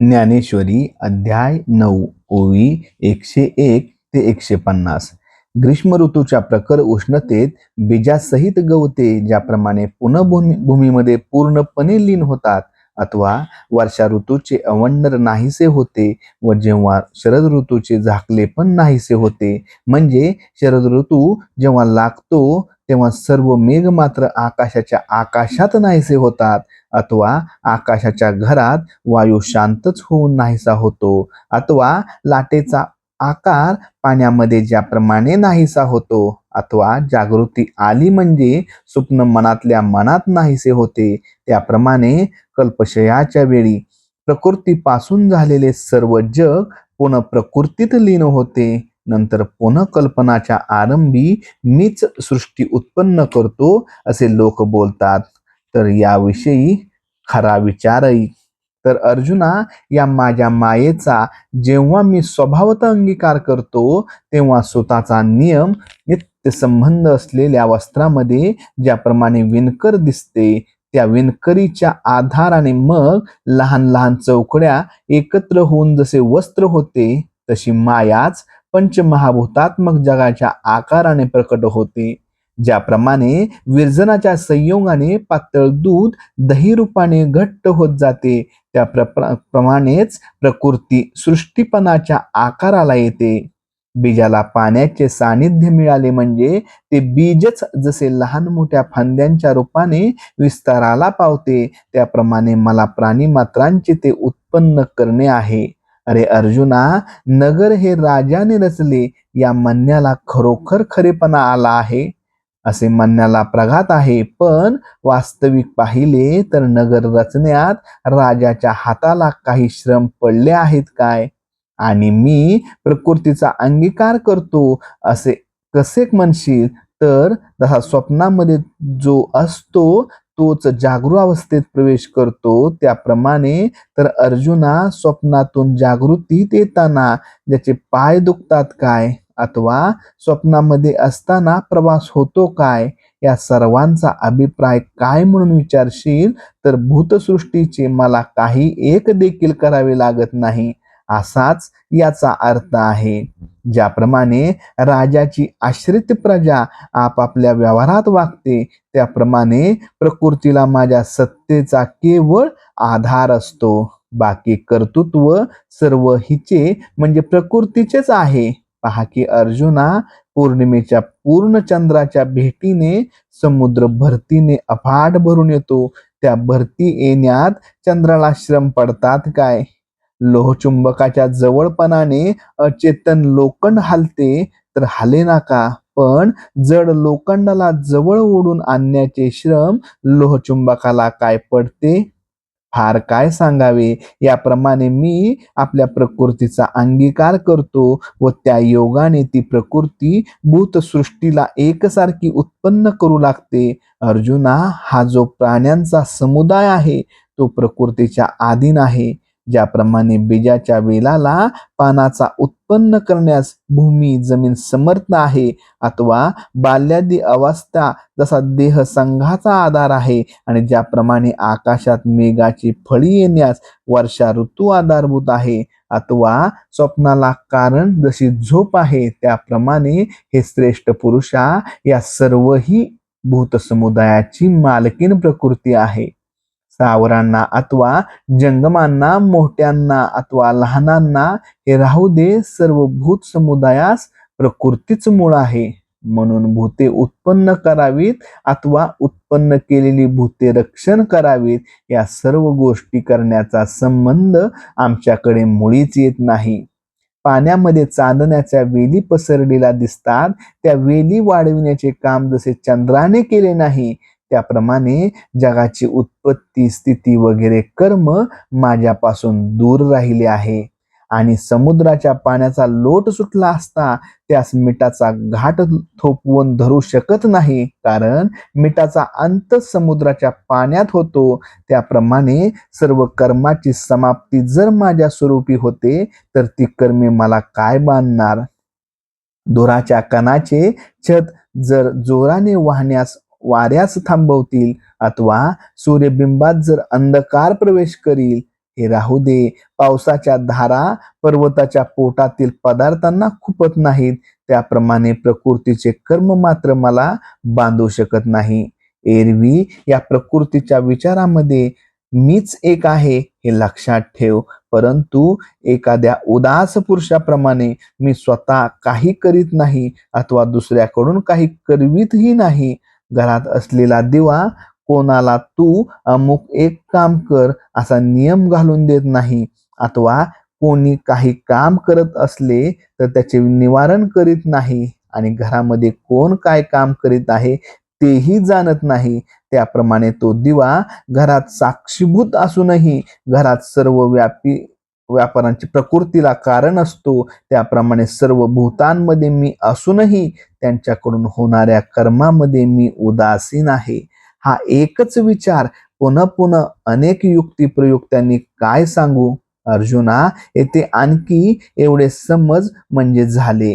ज्ञानेश्वरी अध्याय नऊ ओवी एकशे एक ते एकशे पन्नास. ग्रीष्म ऋतूच्या प्रखर उष्णतेत बीजासहित गवते ज्याप्रमाणे पुनर्भूमी भूमीमध्ये पूर्णपणे लीन होतात अथवा वर्षा ऋतूचे अवंडर नाहीसे होते व जेव्हा शरद ऋतूचे झाकले पण नाहीसे होते म्हणजे शरद ऋतू जेव्हा लागतो तेव्हा सर्व मेघ मात्र आकाशाच्या आकाशात नाहीसे होतात. अथवा आकाशाच्या घरात वायू शांतच होऊन नाहीसा होतो अथवा लाटेचा आकार पाण्यामध्ये ज्याप्रमाणे नाहीसा होतो अथवा जागृती आली म्हणजे स्वप्न मनातल्या मनात नाहीसे होते त्याप्रमाणे कल्पशयाच्या वेळी प्रकृतीपासून झालेले सर्व जग पुन्हा प्रकृतीत लीन होते नंतर पुनः कल्पनाच्या आरंभी मीच सृष्टी उत्पन्न करतो असे लोक बोलतात. तर याविषयी खरा विचारही. तर अर्जुना या माझ्या मायेचा जेव्हा मी स्वभावत अंगीकार करतो तेव्हा स्वतःचा नियम नित्य संबंध असलेल्या वस्त्रामध्ये ज्याप्रमाणे विणकर दिसते त्या विणकरीच्या आधाराने मग लहान लहान चौकड्या एकत्र होऊन जसे वस्त्र होते तशी मायाच पंचमहाभूतात्मक जगाच्या आकाराने प्रकट होते. ज्याप्रमाणे विरजनाच्या संयोगाने पातळ दूध दही रूपाने घट्ट होत जाते त्या प्रमाणेच प्रकृती सृष्टीपणाच्या आकाराला येते. बीजाला पाण्याचे सानिध्य मिळाले म्हणजे ते बीजच जसे लहान मोठ्या फांद्यांच्या रूपाने विस्ताराला पावते त्याप्रमाणे मला प्राणी मात्रांचे ते उत्पन्न करणे आहे. अरे अर्जुना नगर हे राजाने रचले या म्हणण्याला खरोखर खरेपणा आला आहे. असे म्हणण्याला प्रघात आहे. पण वास्तविक पाहिले तर नगर रचण्यात राजाच्या हाताला काही श्रम पडले आहेत काय? आणि मी प्रकृतीचा अंगीकार करतो असे कसे म्हणशील? तर जसा स्वप्नामध्ये जो असतो तोच जागृत अवस्थेत प्रवेश करतो. त्याप्रमाणे तर अर्जुना स्वप्नातून जागृतीत येताना ज्याचे पाय दुखतात काय? अथवा स्वप्नामध्ये असताना प्रवास होतो काय? या सर्वांचा अभिप्राय काय म्हणून विचारशील? तर भूतसृष्टीचे मला काही एक देखील करावे लागत नाही असाच याचा अर्थ आहे. ज्याप्रमाणे राजाची आश्रित प्रजा आपापल्या व्यवहारात वागते त्याप्रमाणे प्रकृतीला माझ्या सत्तेचा केवळ आधार असतो. बाकी कर्तृत्व सर्व हिचे म्हणजे प्रकृतीचेच आहे. पहा की अर्जुना पौर्णिमेच्या पूर्ण चंद्राच्या भेटीने समुद्र भरतीने अफाट भरून येतो. त्या भरती येण्यात चंद्राला श्रम पडतात काय? लोहचुंबकाच्या जवळपणाने अचेतन लोखंड हालते तर हाले नाका. पण जड लोखंडाला जवळ ओढून आणण्याचे श्रम लोहचुंबकाला काय पडते? फार काय सांगावे? याप्रमाणे मी आपल्या प्रकृतीचा अंगीकार करतो व त्या योगाने ती प्रकृती भूतसृष्टीला एकसारखी उत्पन्न करू लागते. अर्जुना हा जो प्राण्यांचा समुदाय आहे तो प्रकृतीच्या आधीन आहे. ज्याप्रमाणे बीजाच्या वेलाला पानाचा उत्पन्न करण्यास भूमी जमीन समर्थ आहे अथवा बाल्यादी अवस्था जसा देह संघाचा आधार आहे आणि ज्याप्रमाणे आकाशात मेघाची फळी येण्यास वर्षा ऋतू आधारभूत आहे अथवा स्वप्नाला कारण जशी झोप आहे त्याप्रमाणे हे श्रेष्ठ पुरुषा या सर्वही भूत समुदायाची मालकीन प्रकृती आहे. सावरांना अथवा जंगमांना मोठ्यांना अथवा लहानांना हे राहू दे सर्व भूत समुदायास प्रकृतीच मूळ आहे. म्हणून भूते उत्पन्न करावीत अथवा उत्पन्न केलेली भूते रक्षण करावीत या सर्व गोष्टी करण्याचा संबंध आमच्याकडे मुळीच येत नाही. पाण्यामध्ये चांदण्याच्या वेली पसरलेला दिसतात त्या वेली वाढविण्याचे काम जसे चंद्राने केले नाही त्याप्रमाणे जगाची उत्पत्ती स्थिती वगैरे कर्म माझ्यापासून दूर राहिले आहे. आणि समुद्राच्या पाण्याचा लोट सुटला असता त्यास मिठाचा घाट थोपवून धरू शकत नाही. कारण मिठाचा अंत समुद्राच्या पाण्यात होतो. त्याप्रमाणे सर्व कर्माची समाप्ती जर माझ्या स्वरूपी होते तर ती कर्मे मला काय बांधणार? धुराच्या कणाचे छत जर जोराने वाहण्यास वाऱ्यास थांबवतील अथवा सूर्यबिंबात जर अंधकार प्रवेश करील हे राहू दे. पावसाच्या धारा पर्वताच्या पोटातील पदार्थांना खुपत नाहीत. त्याप्रमाणे प्रकृतीचे कर्म मात्र मला बांधू शकत नाही. एरवी या प्रकृतीच्या विचारामध्ये मीच एक आहे हे लक्षात ठेव. परंतु एखाद्या उदास पुरुषाप्रमाणे मी स्वतः काही करीत नाही अथवा दुसऱ्याकडून काही करवीतही नाही. घरात असलेला दिवा कोणाला तू अमुक एक काम कर असा नियम घालून देत नाही. अथवा कोणी काही काम करत असले तर त्याचे निवारण करीत नाही. आणि घरामध्ये कोण काय काम करीत आहे तेही जाणत नाही. त्याप्रमाणे तो दिवा घरात साक्षीभूत असूनही घरात सर्व व्यापी व्यापारांची प्रकृतीला कारण असतो. त्याप्रमाणे सर्व भूतांमध्ये मी असूनही त्यांच्याकडून होणाऱ्या कर्मामध्ये मी उदासीन आहे. हा एकच विचार पुन्हा पुन्हा अनेक युक्ती त्यांनी काय सांगू? अर्जुना येथे आणखी एवढे समज म्हणजे झाले.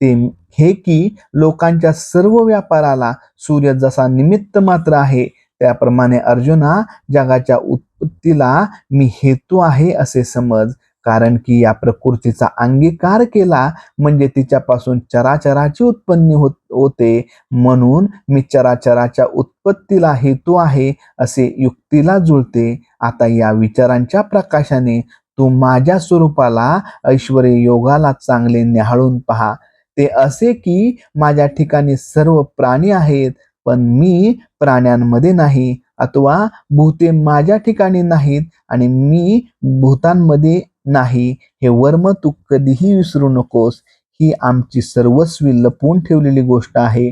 ते हे की लोकांच्या सर्व व्यापाराला सूर्य जसा निमित्त मात्र आहे त्याप्रमाणे अर्जुना जगाच्या उत्पत्तीला मी हेतू आहे असे समज. कारण की या प्रकृतीचा अंगीकार केला म्हणजे तिच्यापासून चराचराची उत्पन्न होत होते. म्हणून मी चराचराच्या उत्पत्तीला हेतू आहे असे युक्तीला जुळते. आता या विचारांच्या प्रकाशाने तू माझ्या स्वरूपाला ऐश्वर योगाला चांगले न्याहाळून पहा. ते असे की माझ्या ठिकाणी सर्व प्राणी आहेत. पण मी प्राण्यांमध्ये नाही अथवा भूते माझ्या ठिकाणी नाहीत आणि मी भूतांमध्ये नाही. हे वर्म तू कधीही विसरू नकोस. ही आमची सर्वस्वी लपवून ठेवलेली गोष्ट आहे.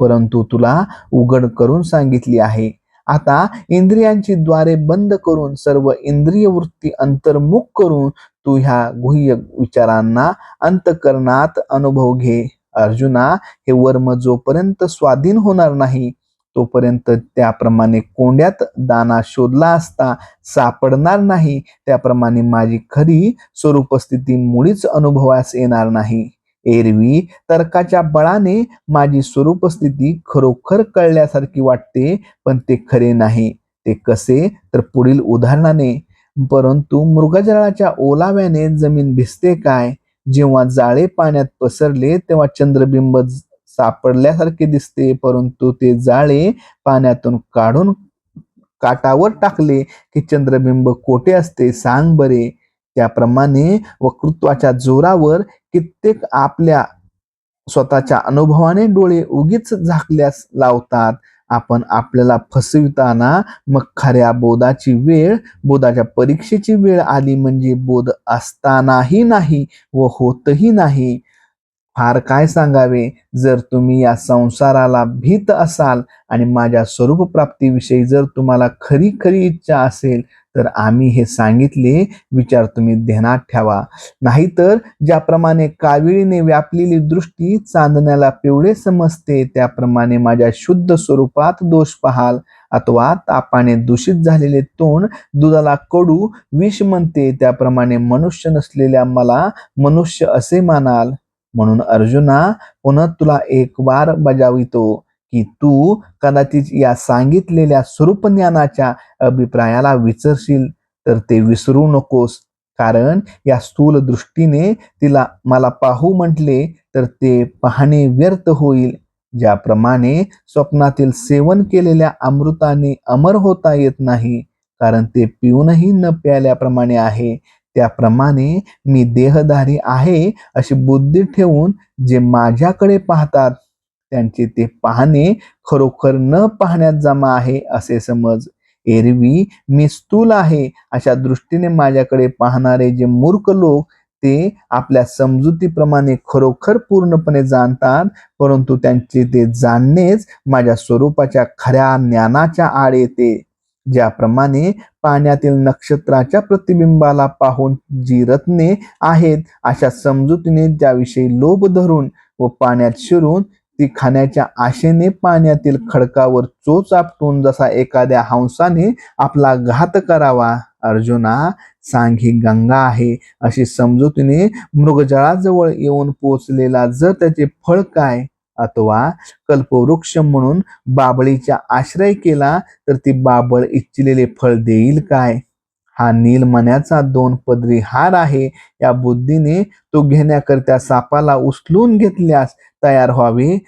परंतु तुला उघड करून सांगितली आहे. आता इंद्रियांची द्वारे बंद करून सर्व इंद्रिय वृत्ती अंतर्मुख करून तू ह्या गुह्य विचारांना अंतकरणात अनुभव घे. अर्जुना हे वर्म जोपर्यंत स्वाधीन होणार नाही तोपर्यंत त्याप्रमाणे कोंड्यात दाना शोधला असता सापडणार नाही. त्याप्रमाणे माझी खरी स्वरूपस्थिती मुळीच अनुभवास येणार नाही. एरवी तर्काच्या बळाने माझी स्वरूपस्थिती खरोखर कळल्यासारखी वाटते पण ते खरे नाही. ते कसे? तर पुढील उदाहरणाने. परंतु मृगजळाच्या ओलाव्याने जमीन भिजते काय? जेव्हा जाळे पाण्यात पसरले तेव्हा चंद्रबिंब सापडल्यासारखे दिसते परंतु ते जाळे पाण्यातून काढून काटावर टाकले की चंद्रबिंब कोठे असते सांग बरे. त्याप्रमाणे वक्तृत्वाच्या जोरावर कित्येक आपल्या स्वतःच्या अनुभवाने डोळे उगीच झाकल्यास लावतात. आपण आपल्याला फसविताना मग खऱ्या बोधाची वेळ बोधाच्या परीक्षेची वेळ आली म्हणजे बोध असतानाही नाही व होतही नाही. फार काय सांगावे? जर तुम्ही या संसाराला भीत असाल आणि माझ्या स्वरूप प्राप्तीविषयी जर तुम्हाला खरी खरी इच्छा असेल तर आम्ही हे सांगितले विचार तुम्ही ध्यानात ठेवा. नाहीतर ज्याप्रमाणे काविळीने व्यापलेली दृष्टी चांदण्याला पिवळे समजते त्याप्रमाणे माझ्या शुद्ध स्वरूपात दोष पाहाल. अथवा तापाने दूषित झालेले तोंड दुधाला कडू विष म्हणते त्याप्रमाणे मनुष्य नसलेल्या मला मनुष्य असे मानाल. म्हणून अर्जुना पुन्हा तुला एक वार बजावितो. की तू कदाचित या सांगितलेल्या स्वरूप ज्ञानाच्या अभिप्रायाला विसरशील तर ते विसरू नकोस. कारण या स्थूल दृष्टीने तिला मला पाहू म्हटले तर ते पाहणे व्यर्थ होईल. ज्याप्रमाणे स्वप्नातील सेवन केलेल्या अमृताने अमर होता येत नाही कारण ते पिऊनही न प्याल्याप्रमाणे आहे. त्याप्रमाणे मी देहधारी आहे अशी बुद्धी ठेवून जे माझ्याकडे पाहतात त्यांचे ते पाहणे खरोखर न पाहण्यात जमा आहे असे समज. एरवी मी स्थूल आहे. अशा दृष्टीने माझ्याकडे पाहणारे जे मूर्ख लोक ते आपल्या समजुतीप्रमाणे खरोखर पूर्णपणे जाणतात परंतु त्यांचे ते जाणणेच माझ्या स्वरूपाच्या खऱ्या ज्ञानाच्या आड येते. ज्याप्रमाणे पाण्यातील नक्षत्राच्या प्रतिबिंबाला पाहून जी रत्ने आहेत अशा समजुतीने ज्याविषयी लोभ धरून व पाण्यात शिरून ती खाण्याच्या आशेने पाण्यातील खडकावर चोच आपटून जसा एखाद्या हंसाने आपला घात करावा अर्जुना सांग ही गंगा आहे अशी समजुतीने मृगजळाजवळ येऊन पोचलेला जर त्याचे फळ काय अथवा कल्पवृक्ष म्हणून बाबळीचा आश्रय केला तर ती बाबळ इच्छिलेले फळ देईल काय? हा नीलमण्याचा दोन पदरी हार आहे. या बुद्धीने तो घेण्याकरता सापाला उचलून घेतल्यास तयार व्हावे.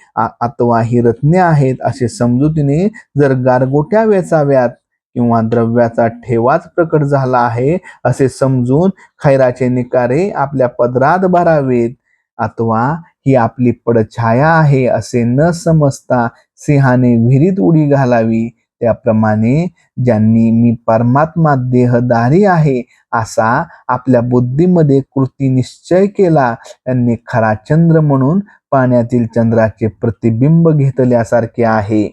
अथवा ही रत्ने आहेत असे समजुतीने जर गारगोट्या वेचाव्यात किंवा द्रव्याचा ठेवाच प्रकट झाला आहे असे समजून खैराचे निकारे आपल्या पदरात भरावेत. अथवा ही आपली पडछाया आहे असे न समजता सिंहाने विहिरीत उडी घालावी. त्याप्रमाणे ज्यांनी मी परमात्मा देहधारी आहे असा आपल्या बुद्धीमध्ये कृती निश्चय केला त्यांनी खरा चंद्र म्हणून पाण्यातील चंद्राचे प्रतिबिंब घेतल्यासारखे आहे.